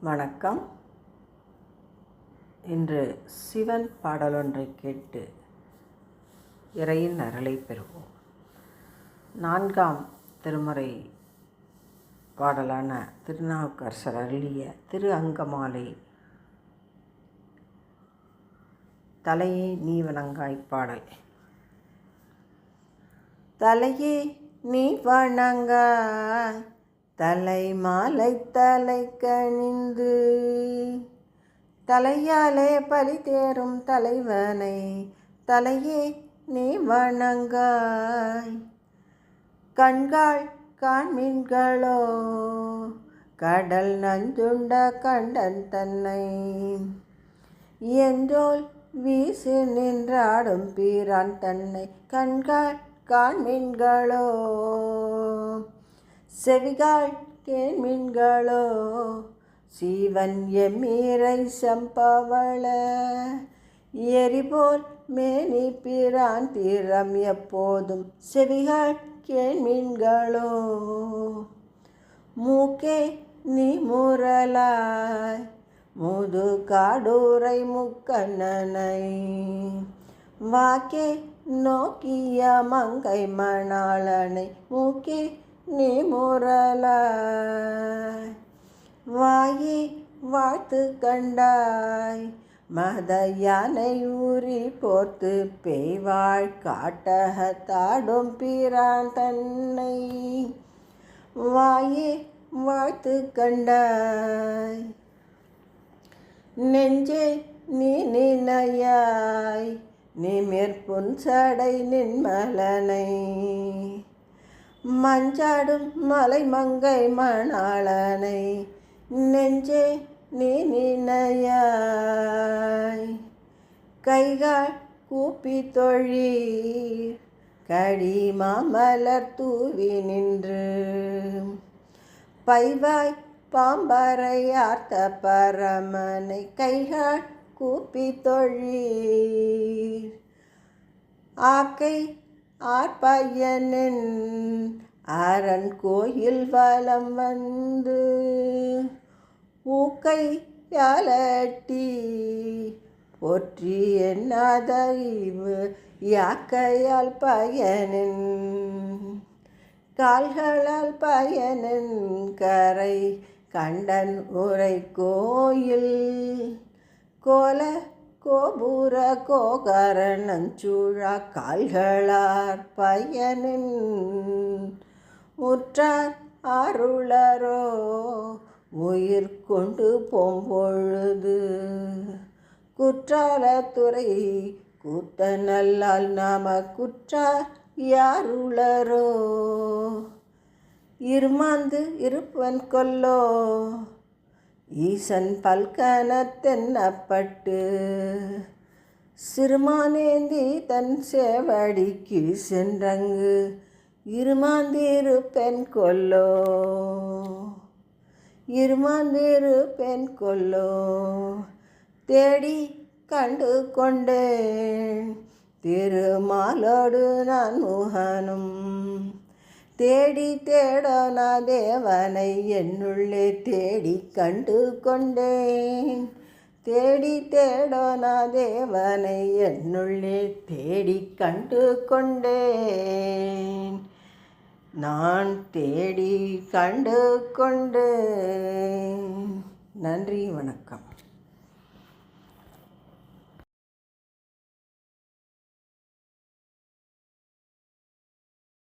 வணக்கம். இன்று சிவன் பாடலொன்றை கேட்டு இறையின் அருளை பெறுவோம். நான்காம் திருமுறை பாடலான திருநாவுக்கரசர் அருளிய திரு அங்கமாலை. தலையே நீ வணங்காய் பாடல். தலையே நீ வணங்காய் தலை மாலை தலை கணிந்து தலையாலே பலி தேரும் தலைவனை தலையே நீ வணங்காய். கண்காள் காண்மீன்களோ கடல் நஞ்சுண்ட கண்டன் தன்னை. என்றோல் வீசி நின்றாடும் பீரான் தன்னை கண்காள் காண்மீன்களோ செவிகால் கேள்மீன்களோ சீவன் எம்மீரை சம்பவள. எரிபோல் மேனி பிரான் தீரம் எப்போதும் செவிகால் கேள்மீன்களோ மூக்கே நீ முரலாய் முது காடூரை முக்கண்ணனை. வாக்கே நோக்கிய மங்கை மணாளனை மூக்கே நீ முரல வாயி வாழ்த்து கண்டாய். மத யானை ஊறி போர்த்து பேய்வாழ் காட்டகத்தாடும் பிரான் தன்னை. வாயே வாழ்த்து கண்டாய். நெஞ்சே நீ நினையாய். நிமிர்புன் சடை நின்மலனை. மஞ்சாடும் மலை மங்கை மணாளனை நெஞ்சே நீ நினையாய். கைகால் கூப்பி தொழி கடி மாமலர் தூவி நின்று. பைவாய் பாம்பரை ஆர்த்த பரமனை கைகால் கூப்பி தொழி ஆக்கை ஆர்பையனின் அரண் கோயில் வலம் வந்து ஊக்கை யாலட்டி போற்றி என்னாதறிவு யாக்கையால் பயனின் கால்களால் பயனின் கரை கண்டன் உரை கோயில் கோல கோபுர கோகரணஞ்சூழா கால்களார் பயனின் உற்றார் அருளரோ உயிர் கொண்டு போம்பொழுது. குற்றாலத்துறை கூத்த நல்லால் நாம குற்றார் யாருளரோ? இருமாந்து இருப்பன் கொல்லோ ஈசன் பல்கனத்தென்னப்பட்டு சிறுமானேந்தி தன் சேவடிக்கு சென்றங்கு இருமாந்தீரு பெண் கொல்லோ. இருமாந்தீரு பெண் கொல்லோ. தேடி கண்டு கொண்டேன் திருமாலோடு நான் முகனும் தேடி தேடோனா தேவனை என்னுள்ளே தேடி கண்டு கொண்டேன் தேடி தேடோனா தேவனை என்னுள்ளே தேடி கண்டு கொண்டேன் நான் தேடி கண்டு கொண்டேன் நன்றி வணக்கம்.